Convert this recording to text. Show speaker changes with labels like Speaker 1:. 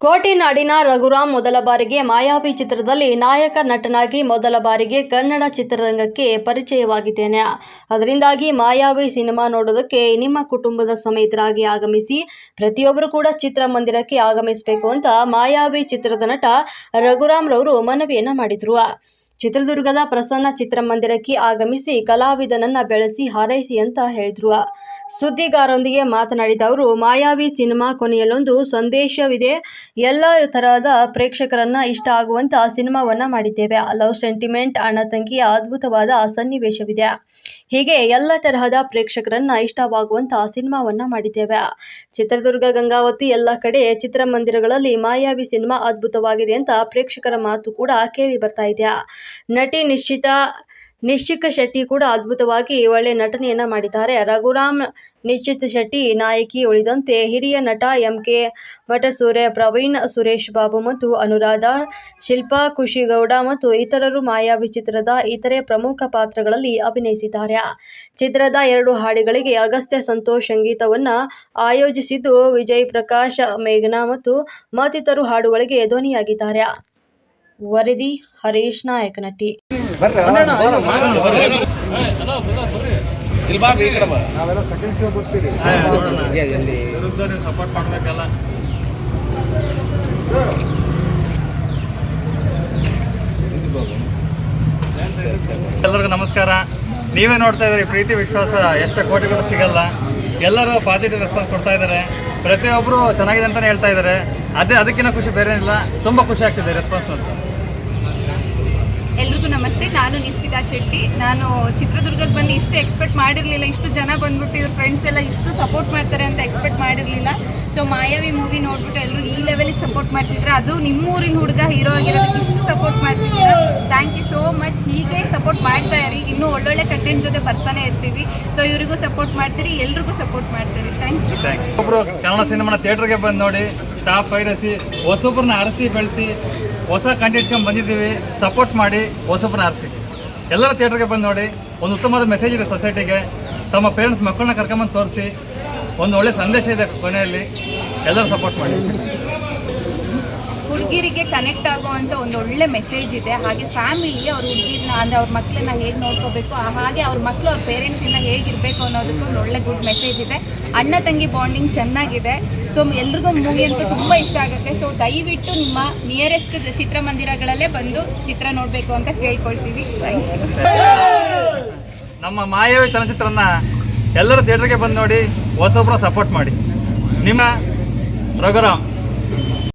Speaker 1: ಮರಾಠಿ ನಾಡಿನ ರಘುರಾಮ್ ಮೊದಲ ಬಾರಿಗೆ ಮಾಯಾವಿ ಚಿತ್ರದಲ್ಲಿ ನಾಯಕ ನಟನಾಗಿ ಮೊದಲ ಬಾರಿಗೆ ಕನ್ನಡ ಚಿತ್ರರಂಗಕ್ಕೆ ಪರಿಚಯವಾಗಿದ್ದೇನೆ. ಅದರಿಂದಾಗಿ ಮಾಯಾವಿ ಸಿನಿಮಾ ನೋಡೋದಕ್ಕೆ ನಿಮ್ಮ ಕುಟುಂಬದ ಸಮೇತರಾಗಿ ಆಗಮಿಸಿ, ಪ್ರತಿಯೊಬ್ಬರು ಕೂಡ ಚಿತ್ರಮಂದಿರಕ್ಕೆ ಆಗಮಿಸಬೇಕು ಅಂತ ಮಾಯಾವಿ ಚಿತ್ರದ ನಟ ರಘುರಾಮ್ರವರು ರವರು ಮಾಡಿದರು ಮಾಡಿದ್ರು. ಚಿತ್ರದುರ್ಗದ ಪ್ರಸನ್ನ ಚಿತ್ರಮಂದಿರಕ್ಕೆ ಆಗಮಿಸಿ ಕಲಾವಿದನನ್ನ ಬೆಳೆಸಿ ಹಾರೈಸಿ ಅಂತ ಹೇಳಿದ್ರು. ಸುದ್ದಿಗಾರರೊಂದಿಗೆ ಮಾತನಾಡಿದ ಅವರು, ಮಾಯಾವಿ ಸಿನಿಮಾ ಕೊನೆಯಲ್ಲೊಂದು ಸಂದೇಶವಿದೆ. ಎಲ್ಲ ತರಹದ ಪ್ರೇಕ್ಷಕರನ್ನ ಇಷ್ಟ ಆಗುವಂತ ಸಿನಿಮಾವನ್ನ ಮಾಡಿದ್ದೇವೆ. ಲವ್ ಸೆಂಟಿಮೆಂಟ್, ಅಣ್ಣ ತಂಗಿಯ ಅದ್ಭುತವಾದ ಸನ್ನಿವೇಶವಿದೆ. ಹೀಗೆ ಎಲ್ಲ ತರಹದ ಪ್ರೇಕ್ಷಕರನ್ನ ಇಷ್ಟವಾಗುವಂತ ಸಿನಿಮಾವನ್ನ ಮಾಡಿದ್ದೇವೆ. ಚಿತ್ರದುರ್ಗ, ಗಂಗಾವತಿ ಎಲ್ಲ ಕಡೆ ಚಿತ್ರಮಂದಿರಗಳಲ್ಲಿ ಮಾಯಾವಿ ಸಿನಿಮಾ ಅದ್ಭುತವಾಗಿದೆ ಅಂತ ಪ್ರೇಕ್ಷಕರ ಮಾತು ಕೂಡ ಕೇಳಿ ಬರ್ತಾ ಇದೆ. ನಟಿ ನಿಶ್ಚಿತ ನಿಶ್ಚಿಕ ಶೆಟ್ಟಿ ಕೂಡ ಅದ್ಭುತವಾಗಿ ಒಳ್ಳೆ ನಟನೆಯನ್ನ ಮಾಡಿದ್ದಾರೆ. ರಘುರಾಮ್, ನಿಶ್ಚಿತ್ ಶೆಟ್ಟಿ ನಾಯಕಿ ಉಳಿದಂತೆ ಹಿರಿಯ ನಟ ಎಂ ಕೆ ಮಠಸೂರೆ ಪ್ರವೀಣ್ ಸುರೇಶ್ ಬಾಬು ಮತ್ತು ಅನುರಾಧ, ಶಿಲ್ಪಾ ಖುಷಿಗೌಡ ಮತ್ತು ಇತರರು ಮಾಯಾ ಚಿತ್ರದ ಇತರೆ ಪ್ರಮುಖ ಪಾತ್ರಗಳಲ್ಲಿ ಅಭಿನಯಿಸಿದ್ದಾರೆ. ಚಿತ್ರದ ಎರಡು ಹಾಡುಗಳಿಗೆ ಅಗಸ್ತ್ಯ ಸಂತೋಷ್ ಸಂಗೀತವನ್ನ ಆಯೋಜಿಸಿದ್ದು ವಿಜಯ್ ಪ್ರಕಾಶ್ ಮೇಘನಾ ಮತ್ತು ಮತ್ತಿತರರು ಹಾಡುಗಳಿಗೆ ಧ್ವನಿಯಾಗಿದ್ದಾರೆ. ವರದಿ ಹರೀಶ್ ನಾಯಕ್
Speaker 2: ನಟಿ. ಬಾ ಈ ಕಡೆ ಬಾ.
Speaker 3: ನಾವೆಲ್ಲ ಸೆಕೆಂಡ್ ಶೋ ಬರ್ತೀರಿ
Speaker 2: ಎಲ್ಲಿ
Speaker 4: ಸಪೋರ್ಟ್ ಮಾಡಬೇಕಲ್ಲ. ಎಲ್ಲರಿಗೂ ನಮಸ್ಕಾರ. ನೀವೇ ನೋಡ್ತಾ ಇದ್ದೀರಿ ಪ್ರೀತಿ ವಿಶ್ವಾಸ ಎಷ್ಟು ಕೋಟಿಗಳು ಸಿಗಲ್ಲ. ಎಲ್ಲರೂ ಪಾಸಿಟಿವ್ ರೆಸ್ಪಾನ್ಸ್ ಕೊಡ್ತಾ ಇದ್ದಾರೆ. ಪ್ರತಿಯೊಬ್ಬರು ಚೆನ್ನಾಗಿದೆ ಅಂತಲೇ ಹೇಳ್ತಾ ಇದ್ದಾರೆ. ಅದೇ ಅದಕ್ಕಿಂತ ಖುಷಿ ಬೇರೆ ಇಲ್ಲ ತುಂಬ ಖುಷಿ ಆಗ್ತಿದೆ ರೆಸ್ಪಾನ್ಸ್ ಅಂತ
Speaker 5: ನಮಸ್ತೆ, ನಾನು ನಿಶ್ಚಿತಾ ಶೆಟ್ಟಿ. ನಾನು ಚಿತ್ರದುರ್ಗಕ್ಕೆ ಬಂದು ಇಷ್ಟು ಎಕ್ಸ್ಪೆಕ್ಟ್ ಮಾಡಿರಲಿಲ್ಲ, ಇಷ್ಟು ಜನ ಬಂದ್ಬಿಟ್ಟು ಇವ್ರ ಫ್ರೆಂಡ್ಸ್ ಎಲ್ಲ ಇಷ್ಟು ಸಪೋರ್ಟ್ ಮಾಡ್ತಾರೆ ಅಂತ ಎಕ್ಸ್ಪೆಕ್ಟ್ ಮಾಡಿರಲಿಲ್ಲ. ಸೊ ಮಾಯಾವಿ ಮೂವಿ ನೋಡ್ಬಿಟ್ಟು ಎಲ್ಲರೂ ಈ ಲೆವೆಲಿಗೆ ಸಪೋರ್ಟ್ ಮಾಡ್ತಿದ್ರೆ. ಅದು ನಿಮ್ಮ ಊರಿನ ಹುಡುಗ ಹೀರೋ ಆಗಿರೋದಕ್ಕೆ ಇಷ್ಟು ಸಪೋರ್ಟ್ ಮಾಡ್ತಿದ್ದೀರಾ ಥ್ಯಾಂಕ್ ಯು ಸೋ ಮಚ್ ಹೀಗೆ ಸಪೋರ್ಟ್ ಮಾಡ್ತಾ ಇರಿ. ಇನ್ನೂ ಒಳ್ಳೊಳ್ಳೆ ಕಂಟೆಂಟ್ ಜೊತೆ ಬರ್ತಾನೆ ಇರ್ತೀವಿ. ಸೊ ಇವರಿಗೂ ಸಪೋರ್ಟ್ ಮಾಡ್ತೀರಿ, ಎಲ್ರಿಗೂ ಸಪೋರ್ಟ್ ಮಾಡ್ತೀರಿ. ಥ್ಯಾಂಕ್ ಯು
Speaker 4: ಒಬ್ಬರು ಕನ್ನಡ ಸಿನಿಮಾನ ಥಿಯೇಟ್ರಿಗೆ ಬಂದು ನೋಡಿ ಟಾಪ್ ಪೈರಸಿ ಹೊಸೊಬ್ರನ್ನ ಅರಸಿ ಬೆಳೆಸಿ, ಹೊಸ ಕಂಟೆಂಟ್ಗೆ ಬಂದಿದ್ದೀವಿ ಸಪೋರ್ಟ್ ಮಾಡಿ ಹೊಸೊಬ್ರನ್ನ ಅರಸಿ ಎಲ್ಲರೂ ಥಿಯೇಟ್ರಿಗೆ ಬಂದು ನೋಡಿ, ಒಂದು ಉತ್ತಮವಾದ ಮೆಸೇಜ್ ಇದೆ ಸೊಸೈಟಿಗೆ ತಮ್ಮ ಪೇರೆಂಟ್ಸ್ ಮಕ್ಕಳನ್ನ ಕರ್ಕೊಂಬಂದು ತೋರಿಸಿ, ಒಂದು ಒಳ್ಳೆ ಸಂದೇಶ ಇದೆ ಕೊನೆಯಲ್ಲಿ. ಎಲ್ಲರೂ ಸಪೋರ್ಟ್ ಮಾಡಿ.
Speaker 5: ಹುಡುಗಿರಿಗೆ ಕನೆಕ್ಟ್ ಆಗುವಂಥ ಒಂದು ಒಳ್ಳೆ ಮೆಸೇಜ್ ಇದೆ. ಹಾಗೆ ಫ್ಯಾಮಿಲಿ ಅವ್ರ ಹುಡುಗಿನ ಅಂದರೆ ಅವ್ರ ಮಕ್ಕಳನ್ನ ಹೇಗೆ ನೋಡ್ಕೋಬೇಕು ಹಾಗೆ ಅವ್ರ ಮಕ್ಕಳು ಅವ್ರ ಪೇರೆಂಟ್ಸಿಂದ ಹೇಗಿರಬೇಕು ಅನ್ನೋದಕ್ಕೆ ಒಂದು ಒಳ್ಳೆ ಗುಡ್ ಮೆಸೇಜ್ ಇದೆ. ಅಣ್ಣ ತಂಗಿ ಬಾಂಡಿಂಗ್ ಚೆನ್ನಾಗಿದೆ. ಸೊ ಎಲ್ರಿಗೂ ಮೂವಿ ಅಂತೂ ತುಂಬ ಇಷ್ಟ ಆಗುತ್ತೆ. ಸೊ ದಯವಿಟ್ಟು ನಿಮ್ಮ ನಿಯರೆಸ್ಟ್ ಚಿತ್ರಮಂದಿರಗಳಲ್ಲೇ ಬಂದು ಚಿತ್ರ ನೋಡಬೇಕು ಅಂತ ಕೇಳ್ಕೊಳ್ತೀವಿ.
Speaker 4: ನಮ್ಮ ಮಾಯಾವಿ ಚಲನಚಿತ್ರನ ಎಲ್ಲರೂ ಥಿಯೇಟ್ರಿಗೆ ಬಂದು ನೋಡಿ ಹೊಸೊಬ್ಬರನ್ನ ಸಪೋರ್ಟ್ ಮಾಡಿ. ನಿಮ್ಮ ರಘುರಾಮ್.